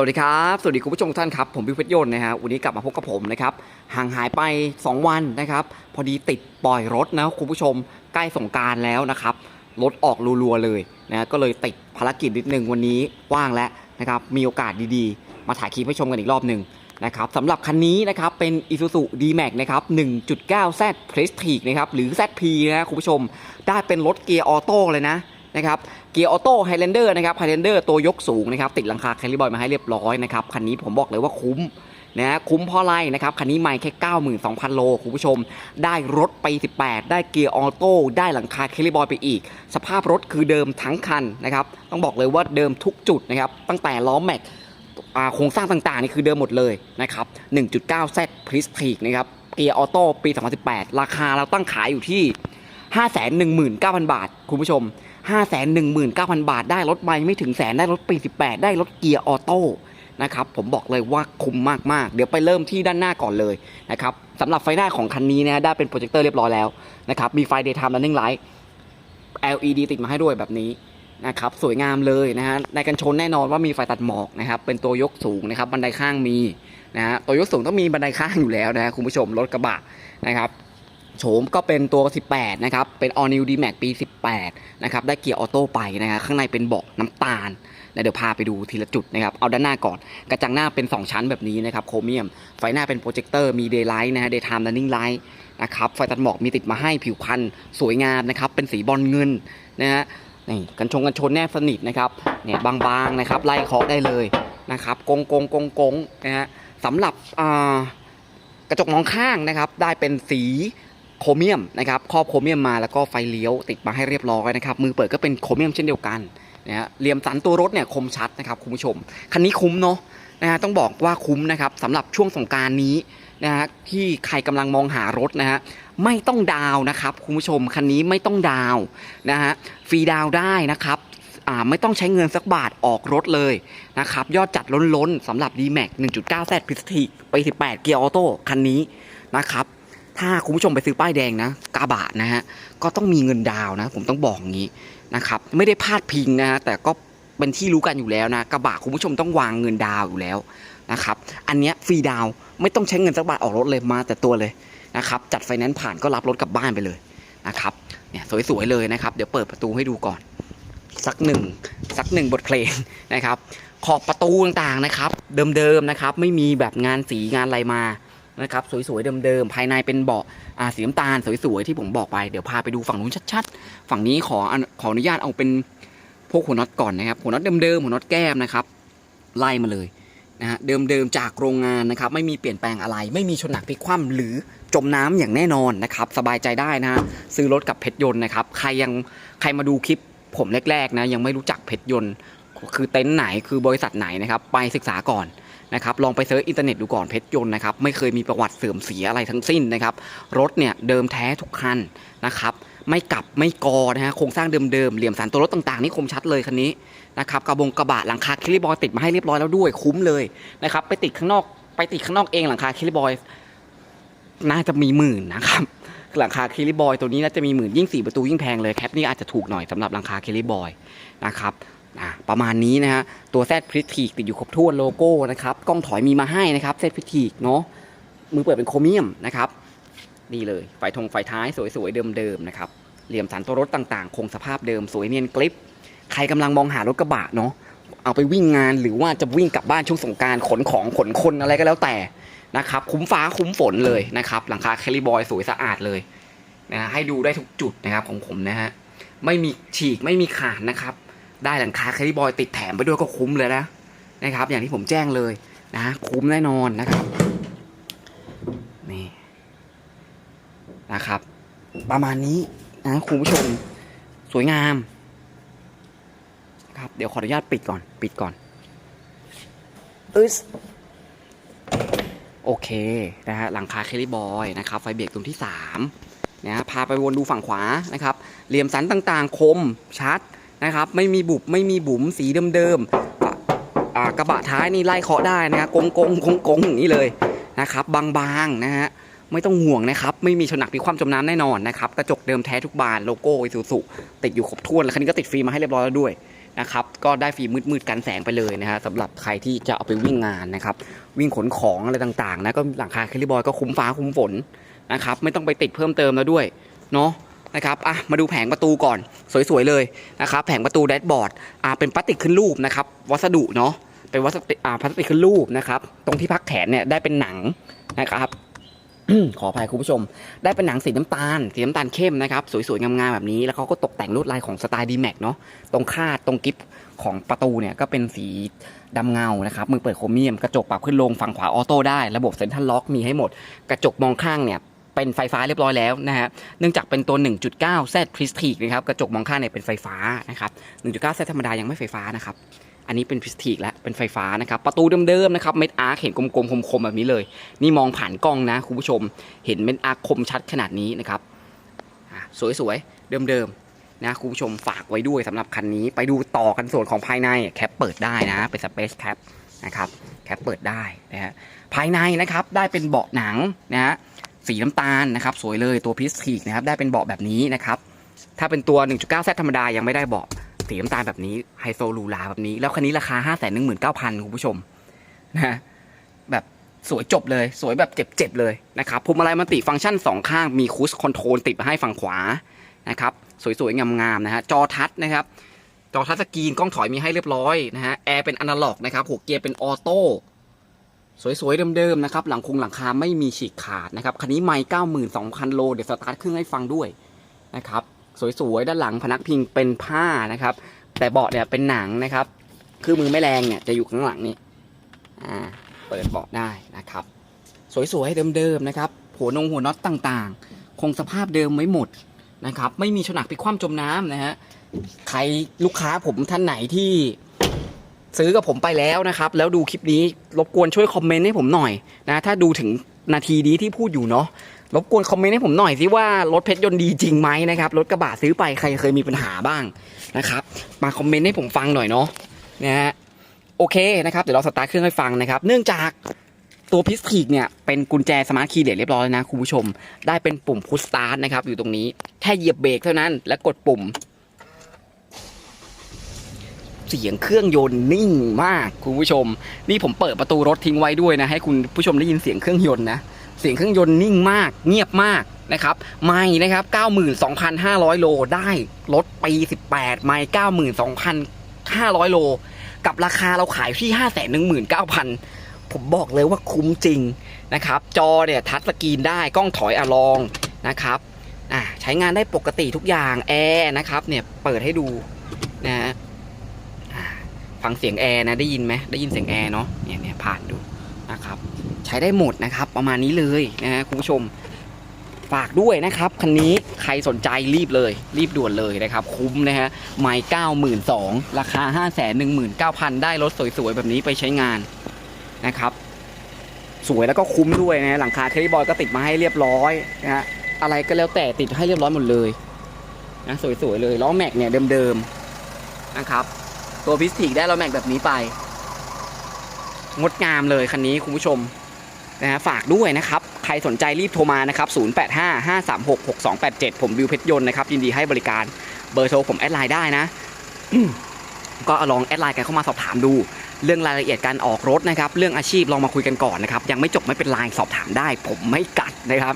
สวัสดีครับ สวัสดีคุณผู้ชมทุกท่านครับ ผมพิพัฒน์ยนต์นะฮะวันนี้กลับมาพบกับผมนะครับ ห่างหายไป 2 วันนะครับ พอดีติดปล่อยรถนะคุณผู้ชมใกล้สงการแล้วนะครับ รถออกรัวๆเลยนะก็เลยติดภารกิจนิดนึงวันนี้ว่างแล้วนะครับ มีโอกาสดีๆ มาถ่ายคลิปให้ชมกันอีกรอบหนึ่งนะครับสำหรับคันนี้นะครับเป็น Isuzu D-Max นะครับ 1.9Z Prestige นะครับหรือ ZP นะคุณผู้ชม ได้เป็นรถเกียร์ออโต้เลยนะนะครับ กียร์ออโต้ไฮแลนเดอร์นะครับไฮแลนเดอร์ตัวยกสูงนะครับติดหลังคาแคลิบอยมาให้เรียบร้อยนะครับคันนี้ผมบอกเลยว่าคุ้มนะคุ้มเพราะอะไรนะครับคันนี้ไม่แค่ 92,000 โลคุณผู้ชม ได้รถไป 18 ได้เกียร์ออโต้ได้หลังคาแคลิบอยไปอีก สภาพรถคือเดิมทั้งคันนะครับต้องบอกเลยว่าเดิมทุกจุดนะครับตั้งแต่ล้อแม็กโครงสร้างต่างๆนี่คือเดิมหมดเลยนะครับ 1.9Z p r e s t i g นะครับเกียร์ออโต้ปี 2018 ราคาเราตั้งขายอยู่ที่ 519,000 บาท คุณผู้ชม 519,000 บาท ได้รถใหม่ไม่ถึงแสนได้รถปี 18 ได้รถเกียร์ออโต้นะครับผมบอกเลยว่าคุ้มมากๆ เดี๋ยวไปเริ่มที่ด้านหน้าก่อนเลยนะครับสำหรับไฟหน้าของคันนี้นะได้เป็นโปรเจคเตอร์เรียบร้อยแล้วนะครับมีไฟ daytime running light LED ติดมาให้ด้วยแบบนี้นะครับสวยงามเลยนะฮะในกันชนแน่นอนว่ามีไฟตัดหมอกนะครับเป็นตัวยกสูงนะครับบันไดข้างมีนะฮะตัวยกสูงต้องมีบันไดข้างอยู่แล้วนะฮะคุณผู้ชมรถกระบะนะครับ โฉมก็เป็นตัว 18 นะครับ เป็น All New D-Max ปี 18 นะครับ ได้เกียร์ออโต้ไปนะครับ ข้างในเป็นเบาะน้ำตาลนะเดี๋ยวพาไปดูทีละจุดนะครับ เอาด้านหน้าก่อน กระจังหน้าเป็น 2 ชั้นแบบนี้นะครับ โครเมียม ไฟหน้าเป็นโปรเจคเตอร์ มี Daylight นะฮะ Daytime Running Light นะครับ ไฟตัดหมอกมีติดมาให้ผิวพันธุ์สวยงามนะครับ เป็นสีบอลเงินนะฮะ นี่กันชงกันชนแนบสนิทนะครับ เนี่ยบางๆนะครับ ไล่เคาะได้เลยนะครับ กงกงกงกงนะฮะสำหรับกระจกมองข้างนะครับ ได้เป็นสี โครเมียมนะครับครอบโครเมียมมาแล้วก็ไฟเลี้ยวติดมาให้เรียบร้อยนะครับมือเปิดก็เป็นโครเมียมเช่นเดียวกันนะฮะเหลี่ยมสันตัวรถเนี่ยคมชัดนะครับคุณผู้ชมคันนี้คุ้มเนาะนะฮะต้องบอกว่าคุ้มนะครับสำหรับช่วงสงการนี้นะฮะที่ใครกำลังมองหารถนะฮะไม่ต้องดาวนะครับคุณผู้ชมคันนี้ไม่ต้องดาวนะฮะฟรีดาวได้นะครับอ่าไม่ต้องใช้เงินสักบาทออกรถเลยนะครับยอดจัดล้นๆสำหรับ D-Max 1.9Z p i s t i ไป 18 เกียร์ออโต้คันนี้นะครับ ถ้าคุณผู้ชมไปซื้อป้ายแดงนะกาบะนะฮะก็ต้องมีเงินดาวนะ ผมต้องบอกอย่างนี้นะครับไม่ได้พลาดพิงนะฮะแต่ก็เป็นที่รู้กันอยู่แล้วนะกระบะคุณผู้ชมต้องวางเงินดาวอยู่แล้วนะครับอันเนี้ยฟรีดาวไม่ต้องใช้เงินสักบาทออกรถเลยมาแต่ตัวเลยนะครับจัดไฟแนนซ์ผ่านก็รับรถกลับบ้านไปเลยนะครับเนี่ยสวยๆเลยนะครับเดี๋ยวเปิดประตูให้ดูก่อนสักหนึ่งสักหนึ่งบทเพลงนะครับขอบประตูต่างๆนะครับ เดิมๆนะครับ ไม่มีแบบงานสีงานอะไรมา นะครับสวยๆเดิมๆภายในเป็นเบาะอ่าสีน้ำตาลสวยๆที่ผมบอกไปเดี๋ยวพาไปดูฝั่งนู้นชัดๆ ฝั่งนี้ขออนขออนุญาตเอาเป็นพวกหัวน็อตก่อนนะครับหัวน็อตเดิมๆหัวน็อตแก้มนะครับไล่มาเลยนะฮะเดิมๆจากโรงงานนะครับไม่มีเปลี่ยนแปลงอะไร ไม่มีชนหนักพลิกคว่ำหรือจมน้ำอย่างแน่นอนนะครับสบายใจได้นะฮะซื้อรถกับเพชรยนต์นะครับใครยังใครมาดูคลิปผมแรกๆนะยังไม่รู้จักเพชรยนต์คือเต็นท์ไหนคือบริษัทไหนนะครับไปศึกษาก่อน นะครับลองไปเซิร์ชอินเทอร์เน็ตดูก่อนเพชรยนต์นะครับไม่เคยมีประวัติเสื่อมเสียอะไรทั้งสิ้นนะครับรถเนี่ยเดิมแท้ทุกคันนะครับไม่กลับไม่กอนะฮะโครงสร้างเดิมๆเหลี่ยมสันตัวรถต่างๆนี่คมชัดเลยคันนี้นะครับกระบงกระบะหลังคาคิลิบอยติดมาให้เรียบร้อยแล้วด้วยคุ้มเลยนะครับไปติดข้างนอกไปติดข้างนอกเองหลังคาคิลิบอยน่าจะมีหมื่นนะครับหลังคาคิลิบอยตัวนี้น่าจะมีหมื่นยิ่งสี่ประตูยิ่งแพงเลยแคปนี่อาจจะถูกหน่อยสำหรับหลังคาคิลิบอยนะครับ อะประมาณนี้นะฮะตัวแซดพริทีกติดอยู่ครบถ้วนโลโก้นะครับกล้องถอยมีมาให้นะครับแซดพริทีกเนาะมือเปิดเป็นโครเมียมนะครับนี่เลยไฟทงไฟท้ายสวยๆเดิมๆนะครับเหลี่ยมสันตัวรถต่างๆ คงสภาพเดิมสวยเนียนกริป ใครกำลังมองหารถกระบะเนาะเอาไปวิ่งงานหรือว่าจะวิ่งกลับบ้านช่วงสงการขนของขนคนอะไรก็แล้วแต่นะครับคุ้มฟ้าคุ้มฝนเลยนะครับหลังคาแคลิบอยสวยสะอาดเลยนะฮะให้ดูได้ทุกจุดนะครับของผมนะฮะไม่มีฉีกไม่มีขาดนะครับ ได้หลังคาแคลิบอยติดแถมไปด้วยก็คุ้มเลยนะนะครับ อย่างที่ผมแจ้งเลยนะคุ้มแน่นอนนะครับนี่นะครับ ประมาณนี้นะคุณผู้ชมสวยงามครับเดี๋ยวขออนุญาตปิดก่อนปิดก่อนอึสโอเคนะฮะหลังคาแคลิบอยนะครับไฟเบรกตรงที่3นะพาไปวนดูฝั่งขวานะครับ เหลี่ยมสันต่างๆ คมชัด นะครับไม่มีบุบไม่มีบุ๋มสีเดิมๆกระบะท้ายนี่ไล่เคาะได้นะครับกงกงกงกงอย่างนี้เลยนะครับบางๆนะฮะไม่ต้องห่วงนะครับ ไม่มีชนหนักมีความจมน้ำแน่นอนนะครับ กระจกเดิมแท้ทุกบานโลโก้อิซูซุติดอยู่ครบถ้วน แล้วคันนี้ก็ติดฟิล์มมาให้เรียบร้อยแล้วด้วยนะครับ ก็ได้ฟรีมืดๆกันแสงไปเลยนะฮะสำหรับใครที่จะเอาไปวิ่งงานนะครับ วิ่งขนของอะไรต่างๆนะก็หลังคาเคลิบอยก็คุ้มฟ้าคุ้มฝนนะครับ ไม่ต้องไปติดเพิ่มเติมแล้วด้วยเนาะ นะครับอะมาดูแผงประตูก่อนสวยๆเลยนะครับแผงประตูแดชบอร์ดอ่าเป็นพลาสติกขึ้นรูปนะครับวัสดุเนาะเป็นวัสดุอ่าพลาสติกขึ้นรูปนะครับตรงที่พักแขนเนี่ยได้เป็นหนังนะครับขออภัยคุณผู้ชม ได้เป็นหนังสีน้ำตาล สีน้ำตาลเข้มนะครับ สวยๆ งามๆ แบบนี้ แล้วเขาก็ตกแต่งลวดลายของสไตล์ดีแม็กเนาะ ตรงคาด ตรงกิฟของประตูเนี่ยก็เป็นสีดำเงา นะครับ มือเปิดโครเมียม กระจกปรับขึ้นลง ฝั่งขวาออโต้ได้ ระบบเซ็นทรัลล็อกมีให้หมด กระจกมองข้างเนี่ย เป็นไฟฟ้าเรียบร้อยแล้วนะฮะเนื่องจากเป็นตัว 1.9 Z Prestige นะครับกระจกมองข้างเนี่ยเป็นไฟฟ้านะครับ 1.9 Z ธรรมดายังไม่ไฟฟ้านะครับอันนี้เป็น Prestige แล้วเป็นไฟฟ้านะครับประตูเดิมๆนะครับเม็ดอาร์คเห็นกลมๆคมๆแบบนี้เลย นี่มองผ่านกล้องนะคุณผู้ชม เห็นเม็ดอาร์คคมชัดขนาดนี้นะครับสวยๆเดิมๆนะคุณผู้ชมฝากไว้ด้วยสำหรับคันนี้ไปดูต่อกันส่วนของภายในแคปเปิดได้นะเป็น Space Cap นะครับแคปเปิดได้นะฮะภายในนะครับได้เป็นเบาะหนังนะฮะ สีน้ำตาลนะครับ สวยเลยตัวพิสทีกนะครับ ได้เป็นเบาะแบบนี้นะครับ ถ้าเป็นตัว 1.9 Z ธรรมดายังไม่ได้เบาะสีน้ำตาลแบบนี้ไฮโซหรูหราแบบนี้ แล้วคันนี้ราคา 5 1 9 0 0 0คุณผู้ชมนะฮะแบบสวยจบเลย สวยแบบเจ็บๆเลยนะครับพวงมาลัยมันติฟังก์ชัน 2 ข้างมีคูสคอนโทรลติดมาให้ฝั่งขวานะครับสวยๆงามๆนะฮะจอทัชนะครับจอทัชสกรีนกล้องถอยมีให้เรียบร้อยนะฮะแอร์เป็นอนาล็อกนะครับหัวเกียร์เป็นออโต้ สวยๆเดิมๆนะครับหลังคงหลังคาไม่มีฉีกขาดนะครับคันนี้ไม่เก้าหมื่นสองพันโลเดี๋ยวสตาร์ทเครื่องให้ฟังด้วยนะครับสวยๆด้านหลังพนักพิงเป็นผ้านะครับ แต่เบาะเนี่ยเป็นหนังนะครับ คือมือไม่แรงเนี่ยจะอยู่ข้างหลังนี่อ่าเปิดเบาะได้นะครับ สวยๆเดิมๆนะครับหัวนงหัวน็อตต่างๆ คงสภาพเดิมไว้หมดนะครับ ไม่มีฉนักพิคว่ำจมน้ำนะฮะใครลูกค้าผมท่านไหนที่ ซื้อกับผมไปแล้วนะครับ แล้วดูคลิปนี้รบกวนช่วยคอมเมนต์ให้ผมหน่อยนะถ้าดูถึงนาทีนี้ที่พูดอยู่เนาะรบกวนคอมเมนต์ให้ผมหน่อยสิว่ารถเพชรยนต์ดีจริงไหมนะครับรถกระบะซื้อไปใครเคยมีปัญหาบ้างนะครับ มาคอมเมนต์ให้ผมฟังหน่อยเนาะนะฮะโอเคนะครับเดี๋ยวเราสตาร์ทเครื่องให้ฟังนะครับ เนื่องจากตัวพิสทีกเนี่ยเป็นกุญแจสมาร์ทคีย์เรียบร้อยนะคุณผู้ชม ได้เป็นปุ่มพุชสตาร์ทนะครับอยู่ตรงนี้แค่เหยียบเบรกเท่านั้น และกดปุ่ม เสียงเครื่องยนต์นิ่งมากคุณผู้ชม นี่ผมเปิดประตูรถทิ้งไว้ด้วยนะ ให้คุณผู้ชมได้ยินเสียงเครื่องยนต์นะ เสียงเครื่องยนต์นิ่งมาก เงียบมากนะครับ ไม่นะครับ 92,500 โลได้รถปี 18 ไม่ 92,500 โล กับราคาเราขายที่ 519,000 ผมบอกเลยว่าคุ้มจริงนะครับ จอเนี่ยทัชสกรีนได้กล้องถอยอะลองนะครับอ่าใช้งานได้ปกติทุกอย่างแอร์นะครับเนี่ยเปิดให้ดูนะ ฟังเสียงแอร์นะได้ยินไหมได้ยินเสียงแอร์เนาะเนี่ยเนี่ยผ่านดูนะครับ ใช้ได้หมดนะครับประมาณนี้เลยนะฮะคุณผู้ชมฝากด้วยนะครับคันนี้ใครสนใจรีบเลย รีบด่วนเลยนะครับ คุ้มนะฮะไม่เก้าหมื่นสองราคาห้าแสนหนึ่งหมื่นเก้าพันได้รถสวยๆ แบบนี้ไปใช้งานนะครับ สวยแล้วก็คุ้มด้วยนะหลังคาเคลียบอยก็ติดมาให้เรียบร้อยนะฮะอะไรก็แล้วแต่ติดให้เรียบร้อยหมดเลยนะสวยๆเลยล้อแม็กเนี่ยเดิมๆนะครับ ตัวพิสติกได้ล้อแม็กแบบนี้ไป งดงามเลยคันนี้คุณผู้ชมนะฮะฝากด้วยนะครับ ใครสนใจรีบโทรมานะครับ 0855366287 ผมวิวเพชรยนต์นะครับ ยินดีให้บริการเบอร์โทรผมแอดไลน์ได้นะ ก็ลองแอดไลน์กันเข้ามาสอบถามดู เรื่องรายละเอียดการออกรถนะครับ เรื่องอาชีพลองมาคุยกันก่อนนะครับ ยังไม่จบไม่เป็นไรสอบถามได้ ผมไม่กัดนะครับ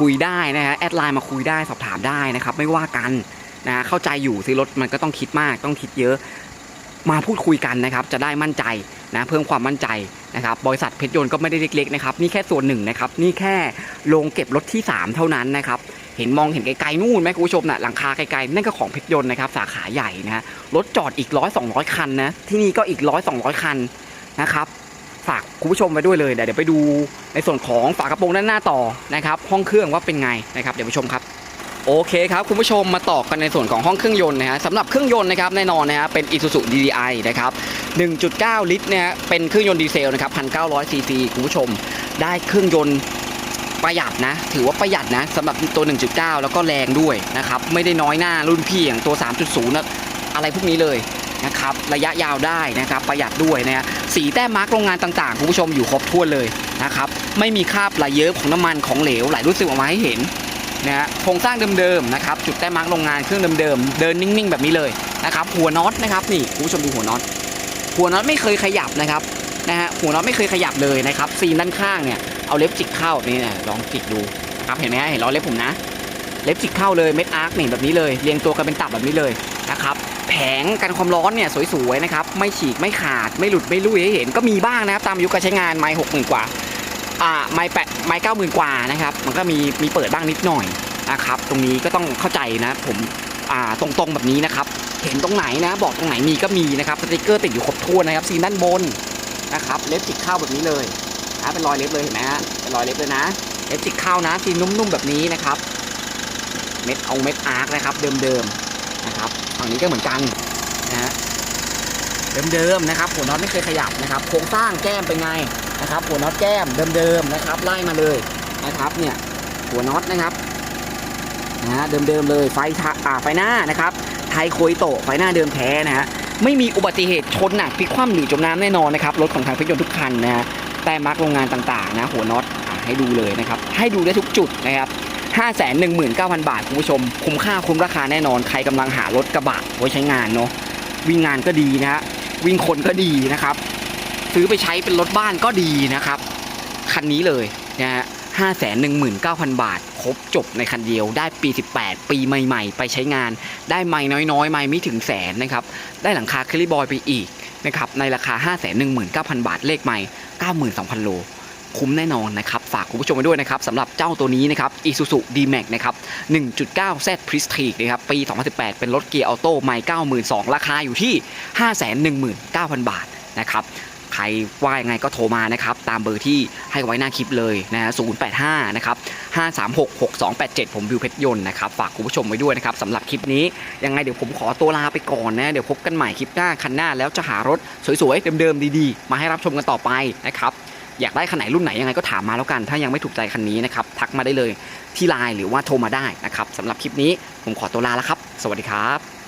คุยได้นะฮะแอดไลน์มาคุยได้สอบถามได้นะครับ ไม่ว่ากันนะเข้าใจอยู่ซื้อรถมันก็ต้องคิดมากต้องคิดเยอะ มาพูดคุยกันนะครับจะได้มั่นใจนะเพิ่มความมั่นใจนะครับบริษัทเพชรยนต์ก็ไม่ได้เล็กๆนะครับนี่แค่ส่วนหนึ่งนะครับนี่แค่โรงเก็บรถที่ 3 เท่านั้นนะครับเห็นมองเห็นไกลๆนู่นไหมคุณผู้ชมนะ่ะหลังคาไกลๆนั่นก็ของเพชรยนต์นะครับสาขาใหญ่นะรถจอดอีกร้อยสองร้อยคันนะที่นี่ก็อีกร้อยสองร้อยคันนะครับฝากคุณผู้ชมไปด้วยเลยเดี๋ยวไปดูในส่วนของฝากระโปรงด้านหน้าต่อนะครับห้องเครื่องว่าเป็นไงนะครับเดี๋ยวไปชมครับ โอเคครับ คุณผู้ชมมาต่อกันในส่วนของห้องเครื่องยนต์นะฮะสำหรับเครื่องยนต์นะครับแน่นอนนะฮะเป็น Isuzu DDI นะครับ 1.9 ลิตรเนี่ยเป็นเครื่องยนต์ดีเซลนะครับ1,900ซีซีคุณผู้ชม ได้เครื่องยนต์ประหยัดนะ ถือว่าประหยัดนะสำหรับตัว 1.9 แล้วก็แรงด้วยนะครับไม่ได้น้อยหน้ารุ่นพี่อย่างตัว 3.0นะอะไรพวกนี้เลยนะครับระยะยาวได้นะครับประหยัดด้วยนะฮะสีแต้มมาร์กโรงงานต่างๆคุณผู้ชมอยู่ครบถ้วนเลยนะครับไม่มีคราบไหลเยอะของน้ำมันของเหลวไหลรู้สึกออกมาให้เห็น นะฮะโครงสร้างเดิมๆนะครับจุดแต้มมาร์กโรงงานเครื่องเดิมๆเดินนิ่งๆแบบนี้เลยนะครับหัวน็อตนะครับนี่คุณผู้ชมดูหัวน็อตหัวน็อตไม่เคยขยับนะครับนะฮะหัวน็อตไม่เคยขยับเลยนะครับซีนด้านข้างเนี่ยเอาเล็บจิกเข้านี่นะลองจิกดูครับเห็นไหมเห็นล้อเล็บผมนะ เล็บจิกเข้าเลยเม็ดอาร์คนี่แบบนี้เลยเรียงตัวกันเป็นตับแบบนี้เลยนะครับแผงกันความร้อนเนี่ยสวยๆนะครับไม่ฉีกไม่ขาดไม่หลุดไม่ลุยให้เห็นก็มีบ้างนะครับตามอายุการใช้งานไม้หกหมื่นกว่า อ่าไม้แปดไม้เก้าหมื่นกว่านะครับ มันก็มีมีเปิดบ้างนิดหน่อยนะครับ ตรงนี้ก็ต้องเข้าใจนะ ผมอ่าตรงๆแบบนี้นะครับ เห็นตรงไหนนะ บอกตรงไหนมีก็มีนะครับสติกเกอร์ติดอยู่ครบถ้วนนะครับซีนด้านบนนะครับ เล็บจิกเข้าแบบนี้เลยนะเป็นรอยเล็บเลยเห็นไหมฮะเป็นรอยเล็บเลยนะเล็บจิกเข้านะซีนนุ่มๆแบบนี้นะครับ เม็ดเอาเม็ดอาร์คนะครับ เดิมๆนะครับฝั่งนี้ก็เหมือนกันนะฮะเดิมๆนะครับหัวน็อตไม่เคยขยับนะครับ โครงสร้างแก้มเป็นไง นะครับหัวน็อตแก้มเดิมๆนะครับไล่มาเลยนะครับเนี่ยหัวน็อตนะครับนะเดิมๆเลยไฟทะอ่าไฟหน้านะครับไทยโคยโตะไฟหน้าเดิมแท้นะฮะไม่มีอุบัติเหตุชนหนักพลิกคว่ำหรือจมน้ำแน่นอนนะครับรถของทางพชรยนต์ทุกคันนะฮะแต่มาร์กโรงงานต่างๆนะหัวน็อตให้ดูเลยนะครับให้ดูได้ทุกจุดนะครับ519,000 บาทคุณผู้ชม คุ้มค่าคุ้มราคาแน่นอนใครกำลังหารถกระบะไว้ใช้งานเนาะวิ่งงานก็ดีนะฮะวิ่งคนก็ดีนะครับ ซื้อไปใช้เป็นรถบ้านก็ดีนะครับ คันนี้เลยนะฮะ519,000 บาท ครบจบในคันเดียวได้ปี 18 ปีใหม่ ๆ ไปใช้งาน ได้ไม่น้อยๆ ไม่ไม่ถึงแสนนะครับ ได้หลังคาคลิบอยไปอีกนะครับ ในราคา 519,000 บาทเลขใหม่ 92,000 โล คุ้มแน่นอนนะครับ ฝากคุณผู้ชมไว้ด้วยนะครับสำหรับเจ้าตัวนี้นะครับ Isuzu D-Max นะครับ 1.9 Z Prestige นะครับปี 2018 เป็นรถเกียร์ออโต้ไม่ 92,000 ราคาอยู่ที่ 519,000 บาทนะครับ ใครว่ายังไงก็โทรมานะครับ ตามเบอร์ที่ให้ไว้หน้าคลิปเลยนะฮะ085 นะครับ 536 6287 ผมวิวเพชรยนต์นะครับ ฝากคุณผู้ชมไว้ด้วยนะครับสำหรับคลิปนี้ ยังไงเดี๋ยวผมขอตัวลาไปก่อนนะ เดี๋ยวพบกันใหม่คลิปหน้าคันหน้าแล้วจะหารถสวยๆ เดิมๆ ดีๆ มาให้รับชมกันต่อไปนะครับอยากได้คันไหนรุ่นไหนยังไงก็ถามมาแล้วกัน ถ้ายังไม่ถูกใจคันนี้นะครับ ทักมาได้เลยที่ไลน์หรือว่าโทรมาได้นะครับสำหรับคลิปนี้ผมขอตัวลาแล้วครับ สวัสดีครับ